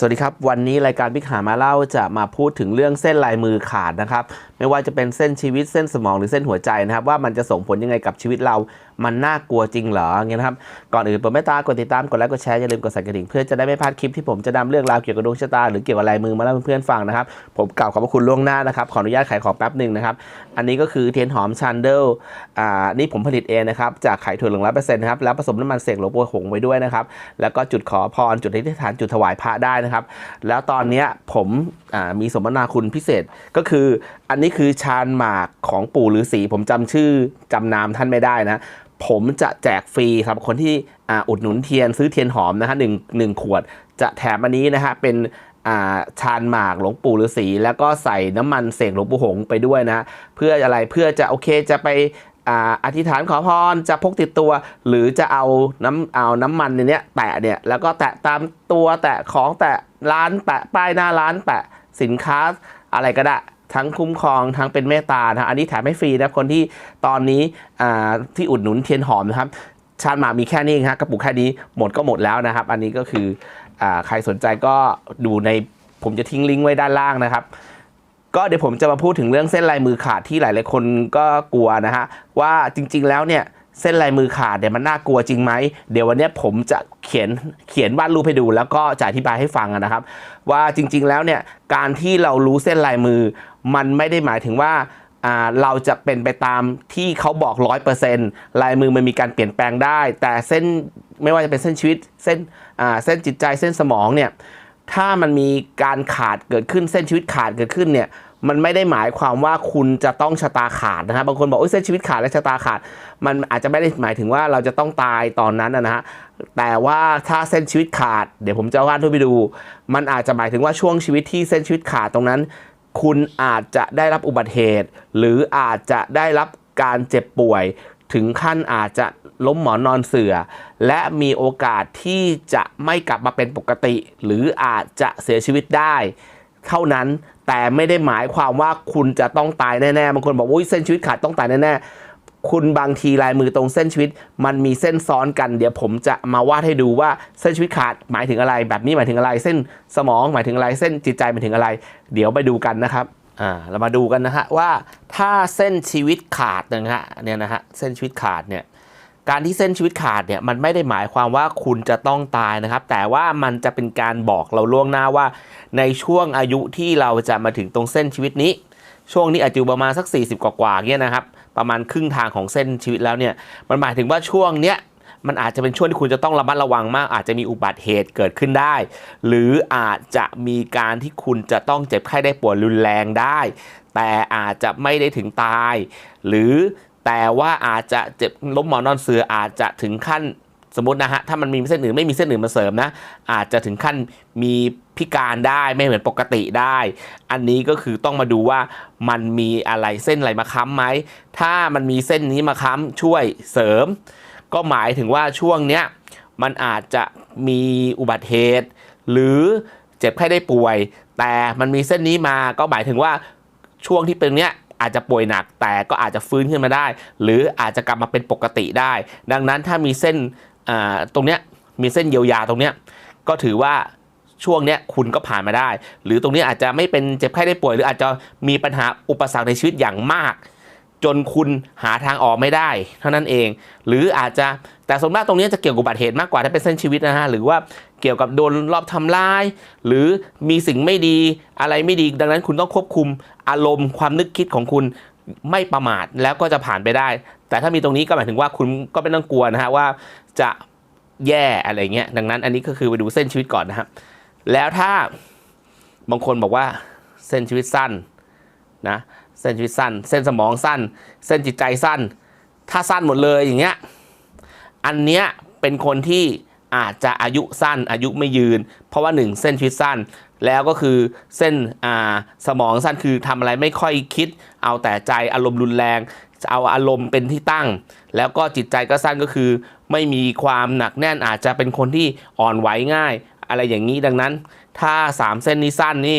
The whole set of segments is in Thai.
สวัสดีครับ วันนี้รายการพิกหามาเล่าจะมาพูดถึงเรื่องเส้นลายมือขาดนะครับ ไม่ว่าจะเป็นเส้นชีวิตเส้นสมองหรือเส้นหัวใจนะครับ ว่ามันจะส่งผลยังไงกับชีวิตเรา มันน่ากลัวจริงเหรองเงี้ยนะครับ ก่อนอื่นโปรดเมตตากดติดตามกดไลค์กดแชร์อย่าลืมกดสั่นกระดิ่งเพื่อจะได้ไม่พลาดคลิปที่ผมจะนำเรื่องราวเกี่ยวกับดวงชะตาหรือเกี่ยวกับลายมือมาเล่าให้เพื่อนๆฟังนะครับ ผมกล่าวขอบพระคุณล่วงหน้านะครับ ขออนุญาตขายของแป๊บหนึ่งนะครับ อันนี้ก็คือเทียนหอมชันเดลอ่านี่ผมผลิตเองนะครับจากไข่ถั่วเหลืองร้อยเปอร์เซ็นต์นะครับแล้วผสมน้ำมันเสกหลวงปู่หงไว้ด้วยนะครับแล้วก็จุดขอพรจุดอธิษฐานจุดถวายพระได้นะครับ แล้วตอนนี้ผมอ่ามีสมนาคุณพิเศษก็คือ อันนี้คือชานหมากของปู่ฤาษีผมจำชื่อจำนามท่านไม่ได้นะ ผมจะแจกฟรีครับคนที่อ,อุดหนุนเทียนซื้อเทียนหอมนะฮะหนึ่งหนึ่งขวด จะแถมอันนี้นะฮะเป็นชานหมากหลวงปู่ฤาษีแล้วก็ใส่น้ำมันเสกหลวงปู่หงไปด้วยนะ เพื่ออะไรเพื่อจะโอเคจะไปออธิษฐานขอพรจะพกติดตัว หรือจะเอาน้ำเอาน้ำมันในนี้แตะเนี่ยแล้วก็แตะตามตัวแตะของแตะร้านแปะป้ายหน้าร้านแปะสินค้าอะไรก็ได้ ทั้งคุ้มครองทั้งเป็นเมตตานะอันนี้แถมให้ฟรีนะคนที่ตอนนี้ที่อุดหนุนเทียนหอมนะครับชาญหมามีแค่นี้เองฮะกระปุกแค่นี้หมดก็หมดแล้วนะครับ อันนี้ก็คืออใครสนใจก็ดูในผมจะทิ้งลิงก์ไว้ด้านล่างนะครับ ก็เดี๋ยวผมจะมาพูดถึงเรื่องเส้นลายมือขาดที่หลายๆคนก็กลัวนะฮะว่าจริง ๆ แล้วเนี่ยเส้นลายมือขาดเนี่ยมันน่ากลัวจริงไหมเดี๋ยววันนี้ผมจะเขียนเขียนวาดรูปให้ดู แล้วก็จะอธิบายให้ฟังนะครับ ว่าจริง ๆ แล้วเนี่ยการที่เรารู้เส้นลายมือ มันไม่ได้หมายถึงว่าเราจะเป็นไปตามที่เขาบอกร้อยเปอร์เซ็นต์ลายมือมันมีการเปลี่ยนแปลงได้ แต่เส้นไม่ว่าจะเป็นเส้นชีวิต เส้นเส้นจิตใจเส้นสมองเนี่ยถ้ามันมีการขาดเกิดขึ้นเส้นชีวิตขาดเกิดขึ้นเนี่ยมันไม่ได้หมายความว่าคุณจะต้องชะตาขาดนะครับบางคนบอกโอ้เส้นชีวิตขาดและชะตาขาด มันอาจจะไม่ได้หมายถึงว่าเราจะต้องตายตอนนั้นนะนะฮะแต่ว่าถ้าเส้นชีวิตขาด เดี๋ยวผมจะวาดรูปไปดู มันอาจจะหมายถึงว่าช่วงชีวิตที่เส้นชีวิตขาดตรงนั้น คุณอาจจะได้รับอุบัติเหตุ หรืออาจจะได้รับการเจ็บป่วย ถึงขั้นอาจจะล้มหมอนนอนเสือ และมีโอกาสที่จะไม่กลับมาเป็นปกติ หรืออาจจะเสียชีวิตได้ เท่านั้นแต่ไม่ได้หมายความว่าคุณจะต้องตายแน่ๆบางคนบอกว่าเส้นชีวิตขาดต้องตายแน่ๆ คุณบางทีลายมือตรงเส้นชีวิต มันมีเส้นซ้อนกัน เดี๋ยวผมจะมาวาดให้ดูว่าเส้นชีวิตขาดหมายถึงอะไร แบบนี้หมายถึงอะไร เส้นสมองหมายถึงอะไร เส้นจิตใจหมายถึงอะไร เดี๋ยวไปดูกันนะครับอ่าเรามาดูกันนะฮะว่าถ้าเส้นชีวิตขาดนะฮะเนี่ยนะฮะเส้นชีวิตขาดเนี่ยการที่เส้นชีวิตขาดเนี่ยมันไม่ได้หมายความว่าคุณจะต้องตายนะครับ แต่ว่ามันจะเป็นการบอกเราล่วงหน้าว่า ในช่วงอายุที่เราจะมาถึงตรงเส้นชีวิตนี้ ช่วงนี้อาจจะอยู่ประมาณสัก 40 กว่าๆเนี่ยนะครับประมาณครึ่งทางของเส้นชีวิตแล้วเนี่ยมันหมายถึงว่าช่วงเนี้ยมันอาจจะเป็นช่วงที่คุณจะต้องระมัดระวังมาก อาจจะมีอุบัติเหตุเกิดขึ้นได้ หรืออาจจะมีการที่คุณจะต้องเจ็บไข้ได้ป่วยรุนแรงได้ แต่อาจจะไม่ได้ถึงตาย หรือแต่ว่าอาจจะเจ็บล้มหมอนนอนเสืออาจจะถึงขั้น สมมตินะฮะถ้ามันมีเส้นอื่นไม่มีเส้นอื่นมาเสริมนะ อาจจะถึงขั้นมีพิการได้ไม่เหมือนปกติได้ อันนี้ก็คือต้องมาดูว่ามันมีอะไรเส้นอะไรมาค้ำไหมถ้ามันมีเส้นนี้มาค้ำช่วยเสริม ก็หมายถึงว่าช่วงเนี้ยมันอาจจะมีอุบัติเหตุ หรือเจ็บไข้ได้ป่วย แต่มันมีเส้นนี้มาก็หมายถึงว่าช่วงที่เป็นเนี้ยอาจจะป่วยหนักแต่ก็อาจจะฟื้นขึ้นมาได้ หรืออาจจะกลับมาเป็นปกติได้ ดังนั้นถ้ามีเส้น ตรงเนี้ยมีเส้นเยียวยาตรงเนี้ยก็ถือว่าช่วงเนี้ยคุณก็ผ่านมาได้ หรือตรงนี้อาจจะไม่เป็นเจ็บไข้ได้ป่วย หรืออาจจะมีปัญหาอุปสรรคในชีวิตอย่างมาก จนคุณหาทางออกไม่ได้ เท่านั้นเอง หรืออาจจะแต่ส่วนมากตรงนี้จะเกี่ยวกับอุบัติเหตุมากกว่าถ้าเป็นเส้นชีวิตนะฮะหรือว่าเกี่ยวกับโดนรอบทำร้าย หรือมีสิ่งไม่ดีอะไรไม่ดี ดังนั้นคุณต้องควบคุมอารมณ์ความนึกคิดของคุณไม่ประมาทแล้วก็จะผ่านไปได้ แต่ถ้ามีตรงนี้ก็หมายถึงว่าคุณก็ไม่ต้องกลัวนะฮะว่าจะแย่อะไรเงี้ยดังนั้นอันนี้ก็คือไปดูเส้นชีวิตก่อนนะครับแล้วถ้าบางคนบอกว่าเส้นชีวิตสั้นนะเส้นชีวิตสั้น เส้นสมองสั้น เส้นจิตใจสั้น ถ้าสั้นหมดเลยอย่างเงี้ยอันเนี้ยเป็นคนที่อาจจะอายุสั้นอายุไม่ยืน เพราะว่าหนึ่งเส้นชีวิตสั้น แล้วก็คือเส้นอ่าสมองสั้นคือทำอะไรไม่ค่อยคิด เอาแต่ใจอารมณ์รุนแรง เอาอารมณ์เป็นที่ตั้ง แล้วก็จิตใจก็สั้นก็คือ ไม่มีความหนักแน่นอาจจะเป็นคนที่อ่อนไหวง่าย อะไรอย่างนี้ดังนั้น ถ้าสามเส้นนี้สั้นนี่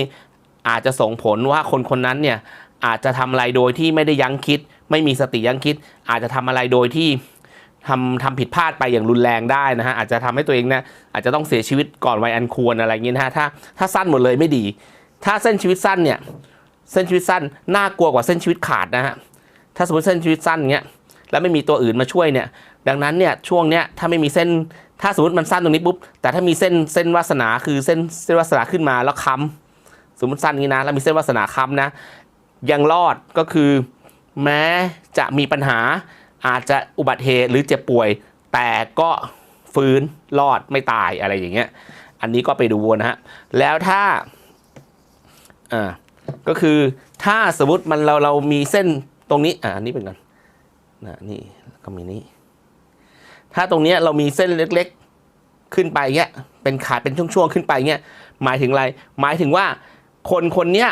อาจจะส่งผลว่าคนคนนั้นเนี่ยอาจจะทำอะไรโดยที่ไม่ได้ยั้งคิด ไม่มีสติยั้งคิด อาจจะทำอะไรโดยที่ ทำทำผิดพลาดไปอย่างรุนแรงได้นะฮะอาจจะทำให้ตัวเองเนี่ยอาจจะต้องเสียชีวิตก่อนวัยอันควรอะไรอย่างนี้นะฮะถ้าถ้าสั้นหมดเลยไม่ดี ถ้าเส้นชีวิตสั้นเนี่ยเส้นชีวิตสั้นน่ากลัวกว่าเส้นชีวิตขาดนะฮะถ้าสมมติเส้นชีวิตสั้นเงี้ยแล้วไม่มีตัวอื่นมาช่วยเนี่ย ดังนั้นเนี่ยช่วงเนี้ยถ้าไม่มีเส้นถ้าสมมติมันสั้นตรงนี้ปุ๊บแต่ถ้ามีเส้นเส้นวาสนาคือเส้นเส้นวาสนาขึ้นมาแล้วค้ำสมมติสั้นนี้นะแล้วมีเส้นวาสนาค้ำนะยังรอดก็คือ แม้จะมีปัญหา อาจจะอุบัติเหตุหรือเจ็บป่วย แต่ก็ฟื้นรอดไม่ตายอะไรอย่างเงี้ย อันนี้ก็ไปดูนะฮะ แล้วถ้าอ่าก็คือถ้าสมมติมันเราเรามีเส้นตรงนี้อ่าอันนี้เป็นกันนะนี่ก็มีนี่ถ้าตรงเนี้ยเรามีเส้นเล็กๆขึ้นไปเงี้ยเป็นขาดเป็นช่วงๆขึ้นไปเงี้ยหมายถึงอะไร หมายถึงว่าคนคนเนี้ย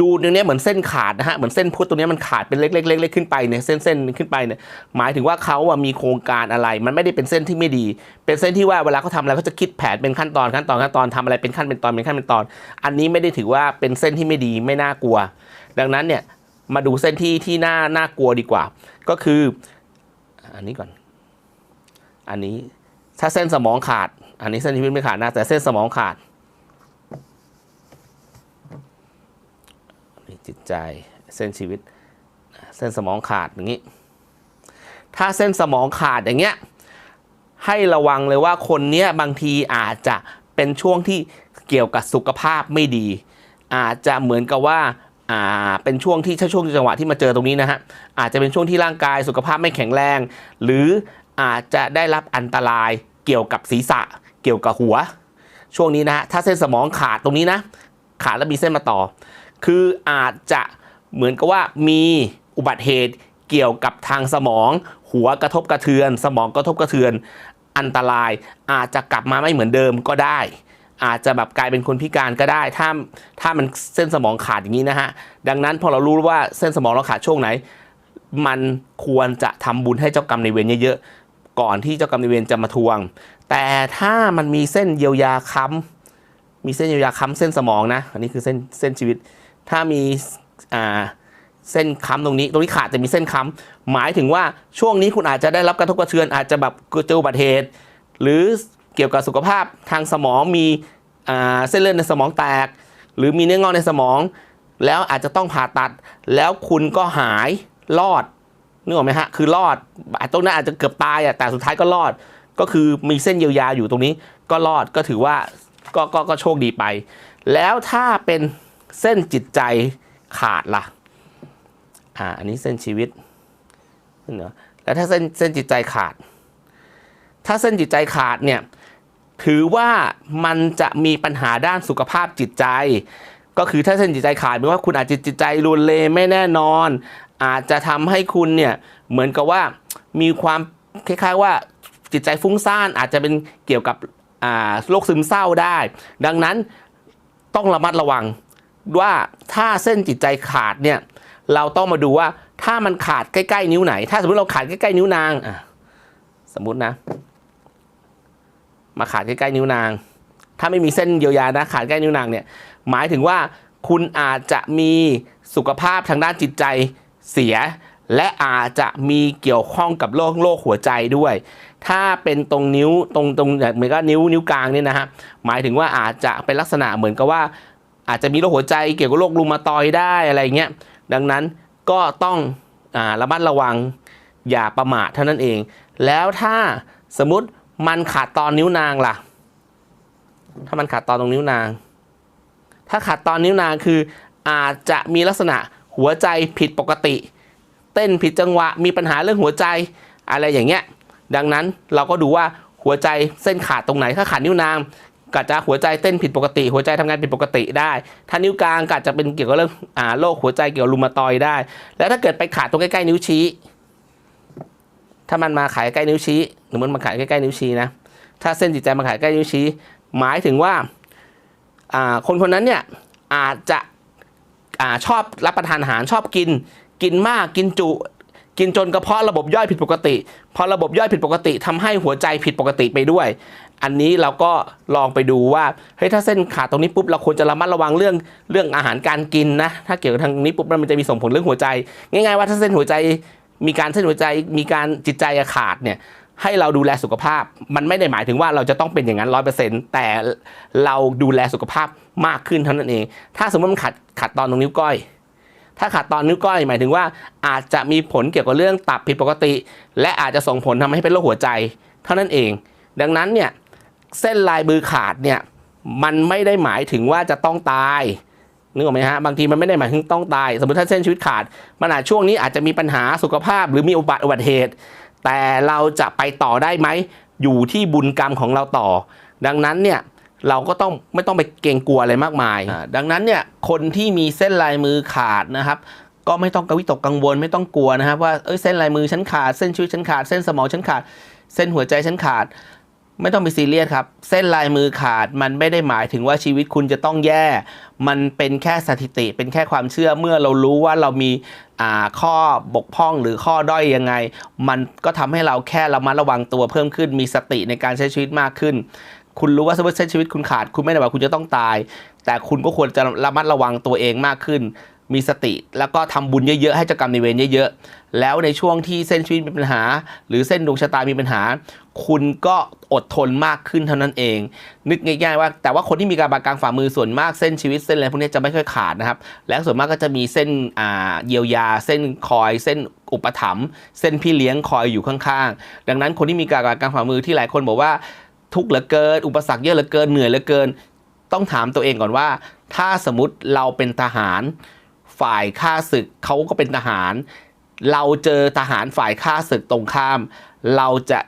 ดูตรงนี้เหมือนเส้นขาดนะฮะเหมือนเส้นพุทธตรงนี้มันขาดเป็นเล็กๆๆขึ้นไปเนี่ยเส้นเส้นขึ้นไปเนี่ยหมายถึงว่าเขาอะมีโครงการอะไร มันไม่ได้เป็นเส้นที่ไม่ดี เป็นเส้นที่ว่าเวลาเขาทำอะไรเขาจะคิดแผนเป็นขั้นตอนขั้นตอนขั้นตอนทำอะไรเป็นขั้นเป็นตอนเป็นขั้นเป็นตอน อันนี้ไม่ได้ถือว่าเป็นเส้นที่ไม่ดีไม่น่ากลัว ดังนั้นเนี่ยมาดูเส้นที่ที่น่าน่ากลัวดีกว่า ก็คือ อันนี้ก่อน อันนี้ถ้าเส้นสมองขาด อันนี้เส้นชีวิตไม่ขาดนะแต่เส้นสมองขาด จิตใจ เส้นชีวิต เส้นสมองขาดอย่างนี้ ถ้าเส้นสมองขาดอย่างเงี้ยให้ระวังเลยว่าคนเนี้ยบางทีอาจจะเป็นช่วงที่เกี่ยวกับสุขภาพไม่ดี อาจจะเหมือนกับว่าอ่าเป็นช่วงที่ถ้าช่วงจังหวะที่มาเจอตรงนี้นะฮะอาจจะเป็นช่วงที่ร่างกายสุขภาพไม่แข็งแรง หรืออาจจะได้รับอันตรายเกี่ยวกับศีรษะ เกี่ยวกับหัว ช่วงนี้นะฮะถ้าเส้นสมองขาดตรงนี้นะขาดแล้วมีเส้นมาต่อ คืออาจจะเหมือนกับว่ามีอุบัติเหตุเกี่ยวกับทางสมอง หัวกระทบกระเทือน สมองกระทบกระเทือน อันตราย อาจจะกลับมาไม่เหมือนเดิมก็ได้ อาจจะแบบกลายเป็นคนพิการก็ได้ ถ้าถ้ามันเส้นสมองขาดอย่างนี้นะฮะ ดังนั้นพอเรารู้ว่าเส้นสมองเราขาดช่วงไหน มันควรจะทำบุญให้เจ้ากรรมในเวรเยอะๆ ก่อนที่เจ้ากรรมในเวรจะมาทวง แต่ถ้ามันมีเส้นเยียวยาค้ำมีเส้นเยียวยาค้ำเส้นสมองนะ อันนี้คือเส้นเส้นชีวิต ถ้ามีอ่าเส้นค้ำตรงนี้ ตรงนี้ขาดแต่มีเส้นค้ำหมายถึงว่าช่วงนี้คุณอาจจะได้รับกระทบกระเทือน อาจจะแบบเจออุบัติเหตุ หรือเกี่ยวกับสุขภาพทางสมองมีเส้นเลือดในสมองแตก หรือมีเนื้องอกในสมอง แล้วอาจจะต้องผ่าตัด แล้วคุณก็หายรอดนึกออกไหมฮะคือรอดตรงนั้นอาจจะเกือบตายอะแต่สุดท้ายก็รอด ก็คือมีเส้นเยียวยาอยู่ตรงนี้ ก็รอดก็ถือว่าก็ก็ก็โชคดีไป แล้วถ้าเป็น เส้นจิตใจขาดล่ะ อ่า อันนี้เส้นชีวิตเนอะแล้วถ้าเส้นเส้นจิตใจขาด ถ้าเส้นจิตใจขาดเนี่ย ถือว่ามันจะมีปัญหาด้านสุขภาพจิตใจ ก็คือถ้าเส้นจิตใจขาดแปลว่าคุณอาจจะจิตใจรุนเลไม่แน่นอน อาจจะทำให้คุณเนี่ยเหมือนกับว่ามีความคล้ายๆว่าจิตใจฟุ้งซ่านอาจจะเป็นเกี่ยวกับอ่าโรคซึมเศร้าได้ ดังนั้นต้องระมัดระวัง ว่าถ้าเส้นจิตใจขาดเนี่ยเราต้องมาดูว่าถ้ามันขาดใกล้ ๆ นิ้วไหน ถ้าสมมติเราขาดใกล้ๆนิ้วนางอะสมมตินะ มาขาดใกล้ๆนิ้วนาง ถ้าไม่มีเส้นเยียวยานะขาดใกล้นิ้วนางเนี่ยหมายถึงว่าคุณอาจจะมีสุขภาพทางด้านจิตใจเสีย และอาจจะมีเกี่ยวข้องกับโรคโรคหัวใจด้วย ถ้าเป็นตรงนิ้วตรงตรงเหมือนกับนิ้วนิ้วกลางเนี่ยนะฮะหมายถึงว่าอาจจะเป็นลักษณะเหมือนกับว่า อาจจะมีโรคหัวใจเกี่ยวกับโรครูมาตอยได้อะไรเงี้ยดังนั้นก็ต้องอระมัดระวังอย่าประมาทเท่านั้นเอง แล้วถ้าสมมติมันขาดตอนนิ้วนางล่ะ ถ้ามันขาดตอนตรงนิ้วนาง ถ้าขาดตอนนิ้วนางคืออาจจะมีลักษณะหัวใจผิดปกติ เต้นผิดจังหวะมีปัญหาเรื่องหัวใจอะไรอย่างเงี้ยดังนั้นเราก็ดูว่าหัวใจเส้นขาดตรงไหนถ้าขาดนิ้วนาง ก็จะหัวใจเต้นผิดปกติ หัวใจทำงานผิดปกติได้ถ้านิ้วกลางก็อาจะเป็นเกี่ยวกับเรื่องอ่าโรคหัวใจเกี่ยวกับรูมาตอยได้ แล้วถ้าเกิดไปขาดตรงใกล้ๆนิ้วชี้ ถ้ามันมาขายใกล้นิ้วชี้หรือมันมาขายใกล้ๆนิ้วชี้นะถ้าเส้นจิตใจมาขายใกล้นิ้วชี้ หมายถึงว่าอ่าคนคนนั้นเนี่ยอาจจะอ่าชอบรับประทานอาหารชอบกินกินมากกินจุ กินจนกระเพาะระบบย่อยผิดปกติ พอระบบย่อยผิดปกติทำให้หัวใจผิดปกติไปด้วย อันนี้เราก็ลองไปดูว่าเฮ้ยถ้าเส้นขาดตรงนี้ปุ๊บเราควรจะระมัดระวังเรื่องเรื่องอาหารการกินนะถ้าเกี่ยวกับทางนี้ปุ๊บมันจะมีส่งผลเรื่องหัวใจ ง่ายๆว่าถ้าเส้นหัวใจมีการเส้นหัวใจมีการจิตใจขาดเนี่ยให้เราดูแลสุขภาพ มันไม่ได้หมายถึงว่าเราจะต้องเป็นอย่างนั้นร้อยเปอร์เซ็นต์แต่เราดูแลสุขภาพมากขึ้นเท่านั้นเอง ถ้าสมมติมันขัดขัดตอนตรงนิ้วก้อย ถ้าขาดตอนนิ้วก้อยหมายถึงว่า อาจจะมีผลเกี่ยวกับเรื่องตับผิดปกติ และอาจจะส่งผลทำให้เป็นโรคหัวใจ เท่านั้นเอง ดังนั้นเนี่ยเส้นลายมือขาดเนี่ยมันไม่ได้หมายถึงว่าจะต้องตายนึกออกไหมฮะบางทีมันไม่ได้หมายถึงต้องตาย สมมติถ้าเส้นชีวิตขาด มันอาจช่วงนี้อาจจะมีปัญหาสุขภาพหรือมีอุบัติอุบัติเหตุ แต่เราจะไปต่อได้ไหมอยู่ที่บุญกรรมของเราต่อ ดังนั้นเนี่ย เราก็ต้องไม่ต้องไปเกรงกลัวอะไรมากมาย ดังนั้นเนี่ยคนที่มีเส้นลายมือขาดนะครับ ก็ไม่ต้องกวิตกกังวลไม่ต้องกลัวนะครับ ว่าเอ้ยเส้นลายมือฉันขาด เส้นชีวิตฉันขาด เส้นสมองฉันขาด เส้นหัวใจฉันขาด ไม่ต้องไปซีเรียสครับ เส้นลายมือขาดมันไม่ได้หมายถึงว่าชีวิตคุณจะต้องแย่ มันเป็นแค่สถิติ เป็นแค่ความเชื่อเมื่อเรารู้ว่าเรามีข้อบกพร่องหรือข้อด้อยยังไง มันก็ทำให้เราแค่ระมัดระวังตัวเพิ่มขึ้นมีสติในการใช้ชีวิตมากขึ้น คุณรู้ว่าสมมติเส้นชีวิตคุณขาด คุณไม่ได้ว่าคุณจะต้องตาย แต่คุณก็ควรจะระมัดระวังตัวเองมากขึ้น มีสติ แล้วก็ทำบุญเยอะๆ ให้เจ้ากรรมในเวรเยอะๆ แล้วในช่วงที่เส้นชีวิตมีปัญหา หรือเส้นดวงชะตามีปัญหา คุณก็อดทนมากขึ้นเท่านั้นเอง นึกง่ายๆว่า แต่ว่าคนที่มีการบากลางฝ่ามือส่วนมากเส้นชีวิตเส้นอะไรพวกนี้จะไม่ค่อยขาดนะครับ และส่วนมากก็จะมีเส้นเยียวยา เส้นคอย เส้นอุปถัมภ์ เส้นพี่เลี้ยงคอยอยู่ข้างๆ ดังนั้นคนที่มีการบากลางฝ่ามือที่หลายคนบอกว่า ทุกข์เหลือเกิน อุปสรรคเยอะเหลือเกินเหนื่อยเหลือเกิน ต้องถามตัวเองก่อนว่า ถ้าสมมติเราเป็นทหาร ฝ่ายฆ่าศึกเขาก็เป็นทหาร เราเจอทหารฝ่ายฆ่าศึกตรงข้าม เราจะ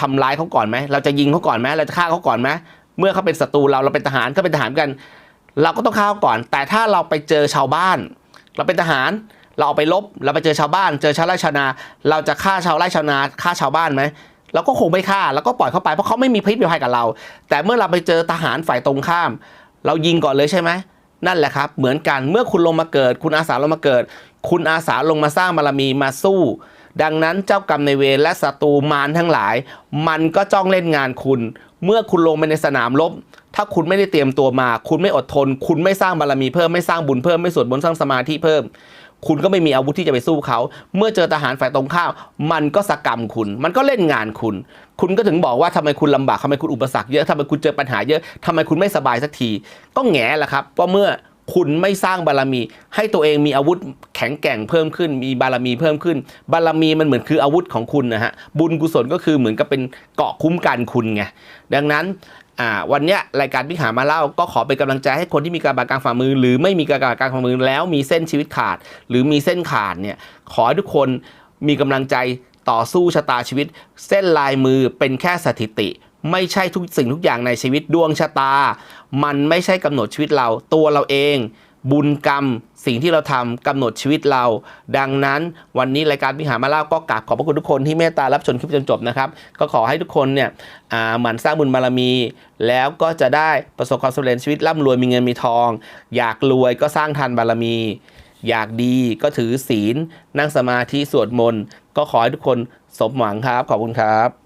ทำร้ายเขาก่อนไหมเราจะยิงเขาก่อนไหมเราจะฆ่าเขาก่อนไหมเมื่อเขาเป็นศัตรูเราเราเป็นทหารก็เป็นทหารกัน เราก็ต้องฆ่าเขาก่อน แต่ถ้าเราไปเจอชาวบ้าน เราเป็นทหารเราเอาไปลบ เราไปเจอชาวบ้าน เจอชาวไร่ชาวนา เราจะฆ่าชาวไร่ชาวนาฆ่าชาวบ้านไหม เราก็คงไม่ฆ่าแล้วก็ปล่อยเขาไปเพราะเขาไม่มีพิษมีภัยกับเรา แต่เมื่อเราไปเจอทหารฝ่ายตรงข้าม เรายิงก่อนเลยใช่ไหมนั่นแหละครับ เหมือนกันเมื่อคุณลงมาเกิด คุณอาสาลงมาเกิด คุณอาสาลงมาสร้างบารมีมาสู้ ดังนั้นเจ้ากรรมในเวรและศัตรูมารทั้งหลาย มันก็จ้องเล่นงานคุณ เมื่อคุณลงไปในสนามรบถ้าคุณไม่ได้เตรียมตัวมา คุณไม่อดทน คุณไม่สร้างบารมีเพิ่มไม่สร้างบุญเพิ่มไม่สวดมนต์สร้างสมาธิเพิ่ม คุณก็ไม่มีอาวุธที่จะไปสู้เขา เมื่อเจอทหารฝ่ายตรงข้ามมันก็สกรรมคุณ มันก็เล่นงานคุณ คุณก็ถึงบอกว่าทำไมคุณลำบากทำไมคุณอุปสรรคเยอะทำไมคุณเจอปัญหาเยอะทำไมคุณไม่สบายสักที ก็แง่แหละครับว่าเมื่อ คุณไม่สร้างบารมี ให้ตัวเองมีอาวุธแข็งแกร่งเพิ่มขึ้น มีบารมีเพิ่มขึ้น บารมีมันเหมือนคืออาวุธของคุณนะฮะบุญกุศลก็คือเหมือนกับเป็นเกาะคุ้มกันคุณไงดังนั้นวันนี้รายการพิหามาเล่าก็ขอเป็นกำลังใจให้คนที่มีการบาดกลางฝ่ามือ หรือไม่มีการบาดกลางฝ่ามือแล้วมีเส้นชีวิตขาด หรือมีเส้นขาดเนี่ยขอให้ทุกคนมีกำลังใจต่อสู้ชะตาชีวิต เส้นลายมือเป็นแค่สถิติ ไม่ใช่ทุกสิ่งทุกอย่างในชีวิตดวงชะตา มันไม่ใช่กำหนดชีวิตเราตัวเราเอง บุญกรรม สิ่งที่เราทำกำหนดชีวิตเรา ดังนั้นวันนี้รายการพิหามาเล่าก็กราบขอบพระคุณทุกคนที่เมตตารับชมคลิปจนจบนะครับ ก็ขอให้ทุกคนเนี่ยอ่าหมั่นสร้างบุญบารมี แล้วก็จะได้ประสบความสำเร็จชีวิตร่ำรวยมีเงินมีทอง อยากรวยก็สร้างทานบารมี อยากดีก็ถือศีล นั่งสมาธิสวดมนต์ก็ขอให้ทุกคนสมหวังครับ ขอบคุณครับ